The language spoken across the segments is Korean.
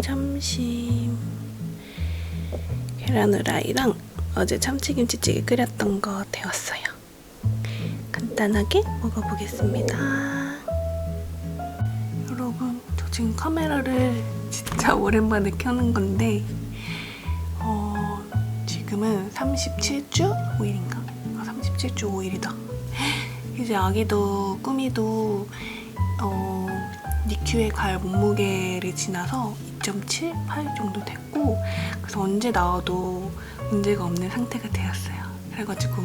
점심 계란 후라이랑 어제 참치김치찌개 끓였던 거 데웠어요. 간단하게 먹어보겠습니다. 여러분, 저 지금 카메라를 진짜 오랜만에 켜는 건데 어, 지금은 37주 5일인가? 아, 37주 5일이다. 이제 아기도 꾸미도 어, 니큐에 갈 몸무게를 지나서 2.78 정도 됐고 그래서 언제 나와도 문제가 없는 상태가 되었어요. 그래가지고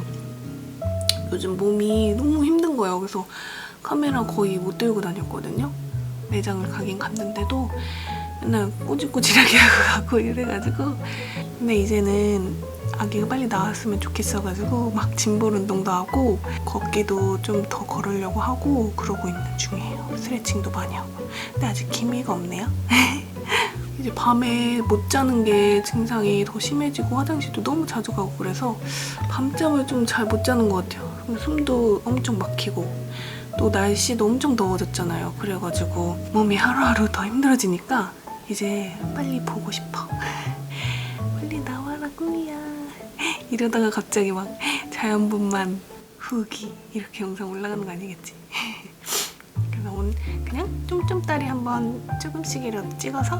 요즘 몸이 너무 힘든 거예요. 그래서 카메라 거의 못 들고 다녔거든요. 매장을 가긴 갔는데도 맨날 꼬질꼬질하게 하고 가고 이래가지고 근데 이제는 아기가 빨리 나왔으면 좋겠어가지고 막 짐볼 운동도 하고 걷기도 좀 더 걸으려고 하고 그러고 있는 중이에요. 스트레칭도 많이 하고. 근데 아직 기미가 없네요. 이제 밤에 못 자는 게 증상이 더 심해지고 화장실도 너무 자주 가고 그래서 밤잠을 좀 잘 못 자는 것 같아요. 숨도 엄청 막히고 또 날씨도 엄청 더워졌잖아요. 그래가지고 몸이 하루하루 더 힘들어지니까 이제 빨리 보고 싶어. 빨리 나와라 꿈이야. 이러다가 갑자기 막 자연분만 후기 이렇게 영상 올라가는 거 아니겠지? 그래서 오늘 그냥 쫌쫌다리 한번 조금씩이라도 찍어서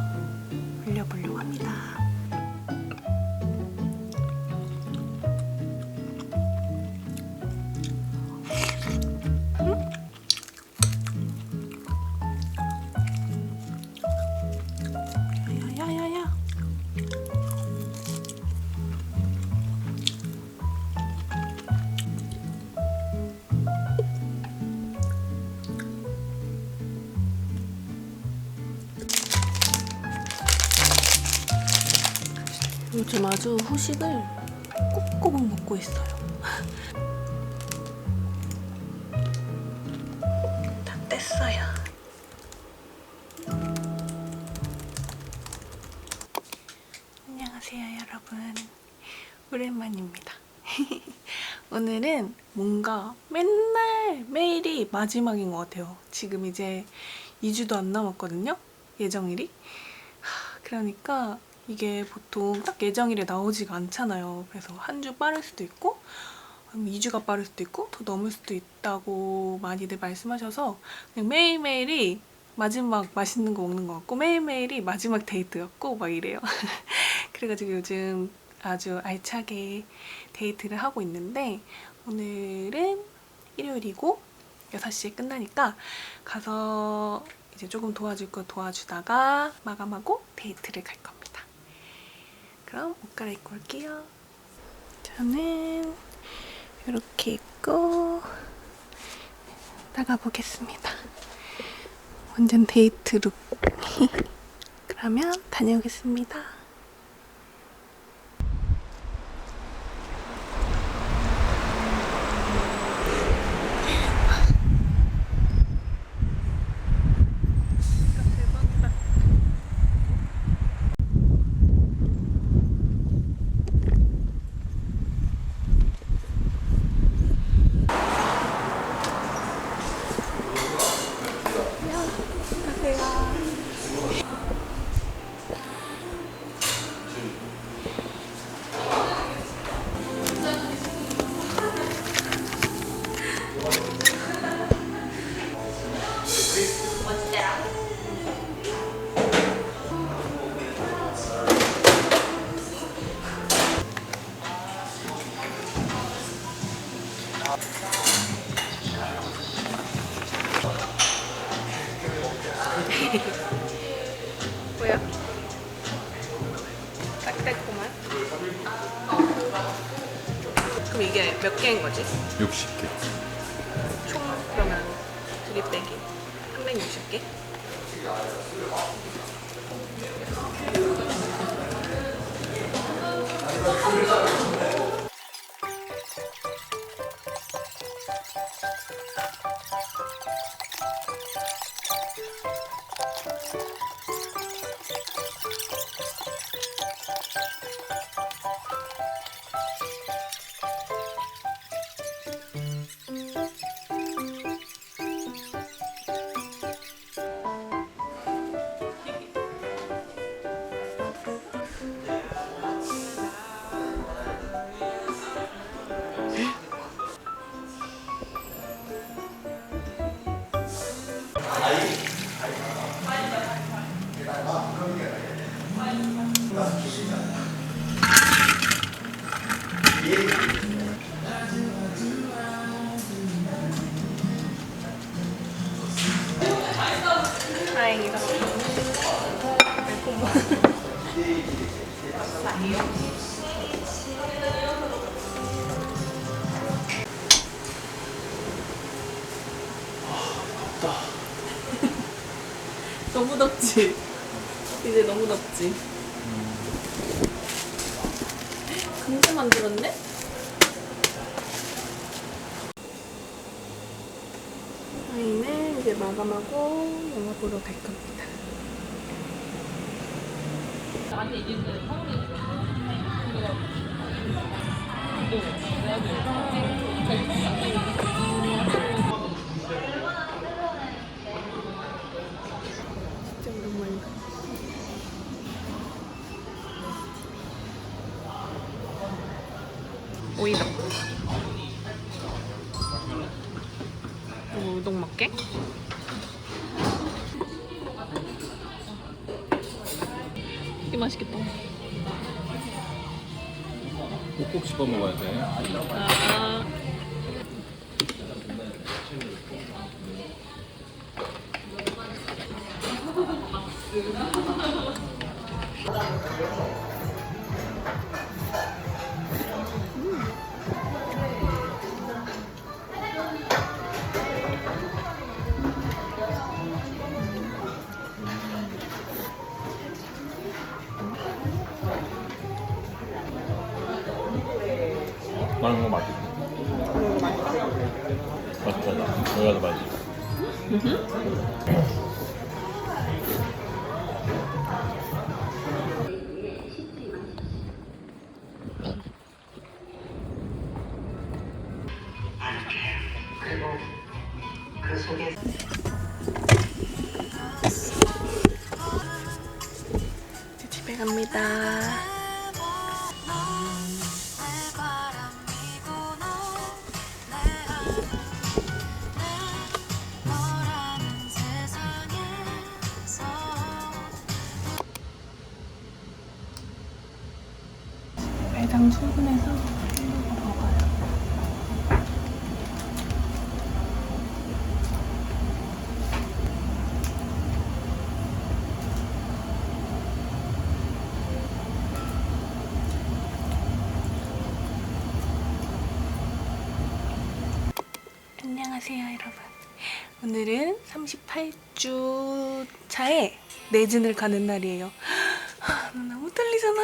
아주 후식을 꼬꼬박 먹고 있어요. 다 뗐어요. 안녕하세요, 여러분. 오랜만입니다. 오늘은 뭔가 맨날 매일이 마지막인 것 같아요. 지금 이제 2주도 안 남았거든요. 예정일이. 하, 그러니까 이게 보통 딱 예정일에 나오지가 않잖아요. 그래서 한 주 빠를 수도 있고, 아니면 2주가 빠를 수도 있고, 더 넘을 수도 있다고 많이들 말씀하셔서 그냥 매일매일이 마지막 맛있는 거 먹는 것 같고, 매일매일이 마지막 데이트 같고, 막 이래요. 그래가지고 요즘 아주 알차게 데이트를 하고 있는데, 오늘은 일요일이고, 6시에 끝나니까 가서 이제 조금 도와줄 거 도와주다가 마감하고 데이트를 갈 겁니다. 그럼 옷 갈아입고 올게요. 저는 이렇게 입고 나가보겠습니다. 완전 데이트 룩. 그러면 다녀오겠습니다. 60개. 총 그러면 드립 4개. 360개. 덥지? 금세 만들었네? 저희는 이제 마감하고 영화 보러 갈 겁니다. 진 오이다. 이거 우동 먹게? 이게 맛있겠다. 꼭꼭 씹어 먹어야 돼. 아. 나는 거 맛있어. 맛있잖아. 여기가 더 맛있어. 안녕하세요, 여러분. 오늘은 38주 차에 내진을 가는 날이에요. 하, 나 너무 떨리잖아.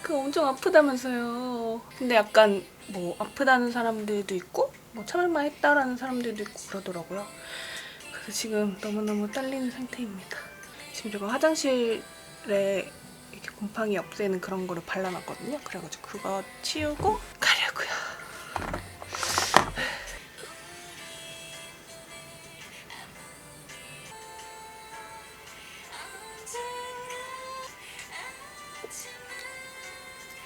그 엄청 아프다면서요. 근데 약간 뭐 아프다는 사람들도 있고 뭐 참을만 했다라는 사람들도 있고 그러더라고요. 그래서 지금 너무너무 떨리는 상태입니다. 지금 제가 화장실에 이렇게 곰팡이 없애는 그런 거를 발라놨거든요. 그래가지고 그거 치우고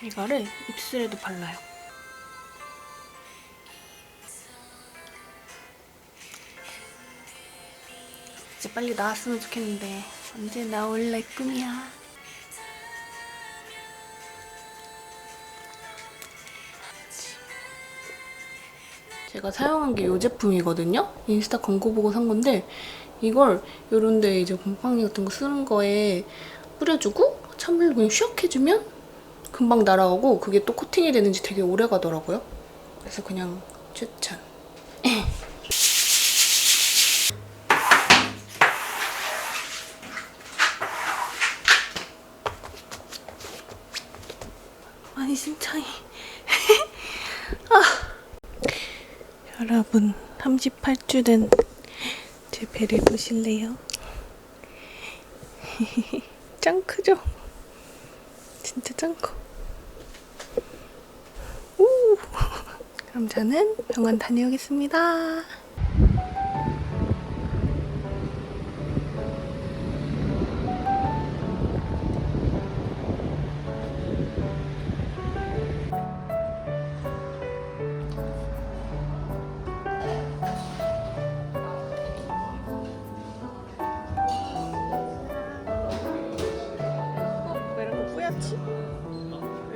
이거를 입술에도 발라요. 이제 빨리 나왔으면 좋겠는데 언제 나올래 꿈이야. 제가 사용한 게 이 제품이거든요. 인스타 광고 보고 산 건데 이걸 요런데 이제 곰팡이 같은 거 쓰는 거에 뿌려주고 찬물로 그냥 슉 해주면 금방 날아가고 그게 또 코팅이 되는지 되게 오래 가더라고요. 그래서 그냥 추천. 많이 심장이. 아. 여러분, 38주 된 제 배를 보실래요? 짱 크죠? 진짜 짱 커. 그럼 저는 병원 다녀오겠습니다. 왜 이런 거 뿌옇지?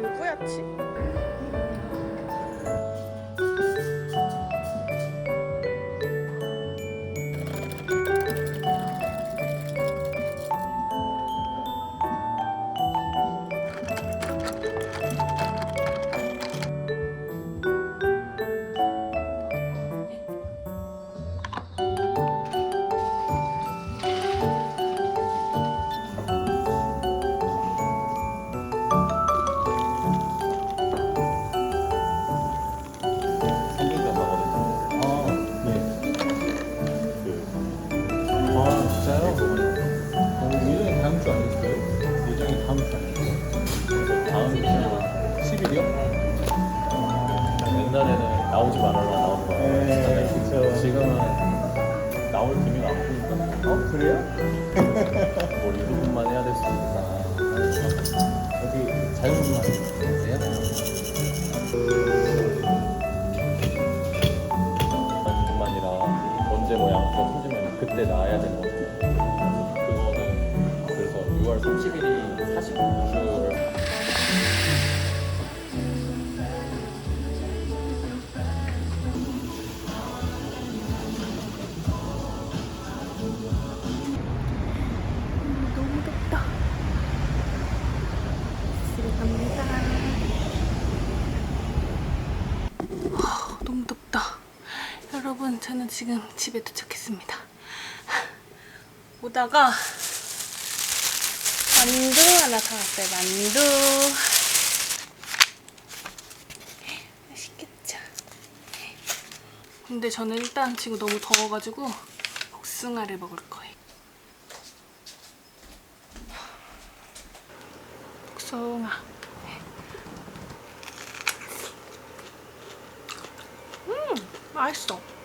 여기 뿌옇지? 나오지 말아라 나오지 말아라 네. 그쵸. 지금은 나올 안 보니까 어, 그래요? 뭐 유튜브만 해야 될 수도 있다. 어디 자연분만 지금 집에 도착했습니다. 오다가 만두 하나 사왔어요. 만두. 맛있겠죠? 근데 저는 일단 지금 너무 더워가지고 복숭아를 먹을 거예요. 복숭아. 음, 맛있어.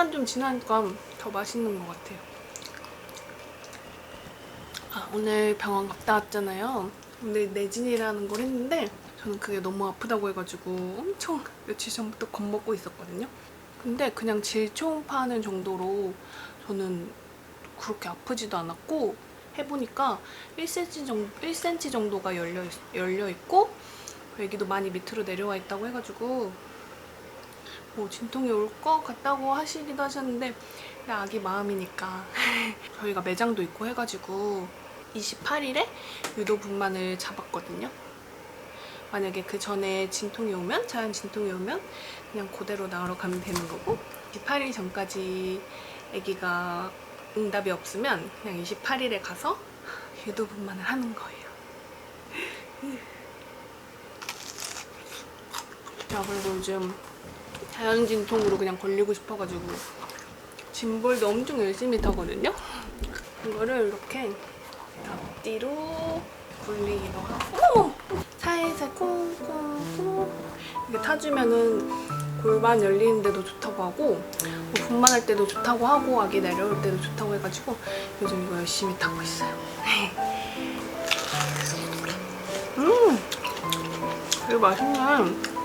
시간 좀 지나니까 더 맛있는 것 같아요. 아, 오늘 병원 갔다 왔잖아요. 오늘 내진이라는 걸 했는데 저는 그게 너무 아프다고 해가지고 엄청 며칠 전부터 겁먹고 있었거든요. 근데 그냥 질초음파하는 정도로 저는 그렇게 아프지도 않았고 해보니까 1cm 정도, 1cm 정도가 열려, 있, 열려 있고 여기도 많이 밑으로 내려와 있다고 해가지고 뭐 진통이 올 것 같다고 하시기도 하셨는데 아기 마음이니까 저희가 매장도 있고 해가지고 28일에 유도 분만을 잡았거든요. 만약에 그 전에 진통이 오면 자연 진통이 오면 그냥 그대로 나으러 가면 되는 거고 28일 전까지 아기가 응답이 없으면 그냥 28일에 가서 유도 분만을 하는 거예요. 자 그래서 요즘 자연 진통으로 그냥 걸리고 싶어가지고 짐볼도 엄청 열심히 타거든요. 이거를 이렇게 앞뒤로 굴리기도 하고! 살살 콩콩콩 이게 타주면은 골반 열리는데도 좋다고 하고 뭐 분만할 때도 좋다고 하고 아기 내려올 때도 좋다고 해가지고 요즘 이거 열심히 타고 있어요. 음, 이거 맛있네.